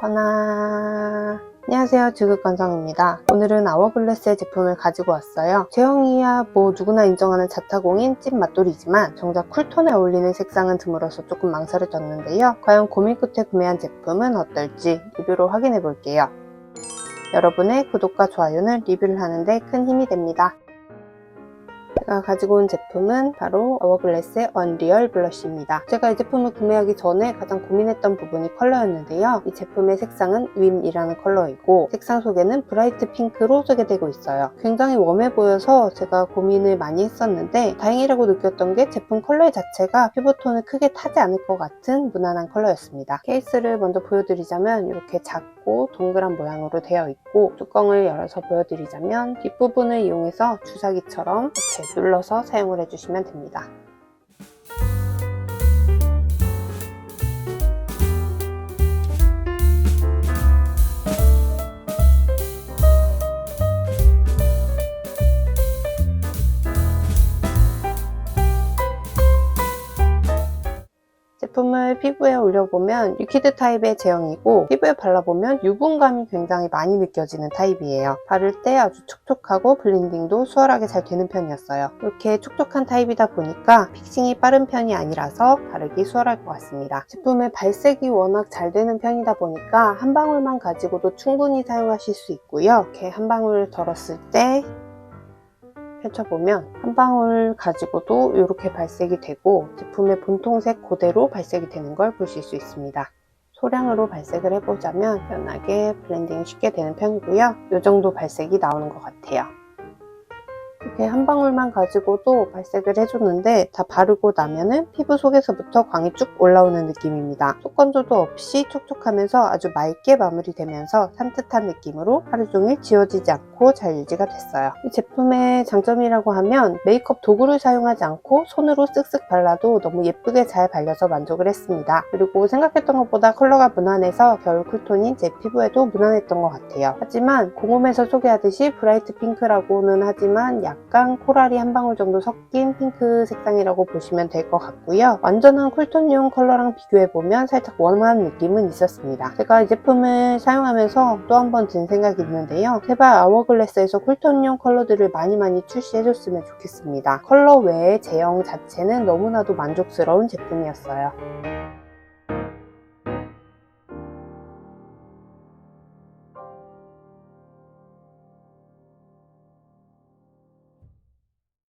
건아 안녕하세요. 주극건성입니다. 오늘은 아워블레스의 제품을 가지고 왔어요. 제형이야 뭐 누구나 인정하는 자타공인 찐 맛돌이지만 정작 쿨톤에 어울리는 색상은 드물어서 조금 망설여졌는데요. 과연 고민 끝에 구매한 제품은 어떨지 리뷰로 확인해 볼게요. 여러분의 구독과 좋아요는 리뷰를 하는데 큰 힘이 됩니다 제가 가지고 온 제품은 바로 어워글래스의 언리얼 블러쉬입니다. 제가 이 제품을 구매하기 전에 가장 고민했던 부분이 컬러였는데요. 이 제품의 색상은 윈이라는 컬러이고 색상 속에는 브라이트 핑크로 소개되고 있어요. 굉장히 웜해 보여서 제가 고민을 많이 했었는데 다행이라고 느꼈던 게 제품 컬러 자체가 피부톤을 크게 타지 않을 것 같은 무난한 컬러였습니다. 케이스를 먼저 보여드리자면 이렇게 작고 동그란 모양으로 되어 있고 뚜껑을 열어서 보여드리자면 뒷부분을 이용해서 주사기처럼 이렇게 눌러서 사용을 해주시면 됩니다. 제품을 피부에 올려보면 리퀴드 타입의 제형이고 피부에 발라보면 유분감이 굉장히 많이 느껴지는 타입이에요. 바를 때 아주 촉촉하고 블렌딩도 수월하게 잘 되는 편이었어요. 이렇게 촉촉한 타입이다 보니까 픽싱이 빠른 편이 아니라서 바르기 수월할 것 같습니다. 제품의 발색이 워낙 잘 되는 편이다 보니까 한 방울만 가지고도 충분히 사용하실 수 있고요. 이렇게 한 방울 덜었을 때 펼쳐보면 한 방울 가지고도 이렇게 발색이 되고 제품의 본통색 그대로 발색이 되는 걸 보실 수 있습니다. 소량으로 발색을 해보자면 연하게 블렌딩이 쉽게 되는 편이고요. 이 정도 발색이 나오는 것 같아요. 이렇게 한 방울만 가지고도 발색을 해줬는데 다 바르고 나면은 피부 속에서부터 광이 쭉 올라오는 느낌입니다. 속건조도 없이 촉촉하면서 아주 맑게 마무리되면서 산뜻한 느낌으로 하루 종일 지워지지 않고 잘 유지가 됐어요. 이 제품의 장점이라고 하면 메이크업 도구를 사용하지 않고 손으로 쓱쓱 발라도 너무 예쁘게 잘 발려서 만족을 했습니다. 그리고 생각했던 것보다 컬러가 무난해서 겨울 쿨톤인 제 피부에도 무난했던 것 같아요. 하지만 공홈에서 소개하듯이 브라이트 핑크라고는 하지만 약간 코랄이 한 방울 정도 섞인 핑크 색상이라고 보시면 될 것 같고요. 완전한 쿨톤용 컬러랑 비교해보면 살짝 웜한 느낌은 있었습니다. 제가 이 제품을 사용하면서 또 한 번 든 생각이 있는데요. 제발 아워글래스에서 쿨톤용 컬러들을 많이 많이 출시해줬으면 좋겠습니다. 컬러 외에 제형 자체는 너무나도 만족스러운 제품이었어요.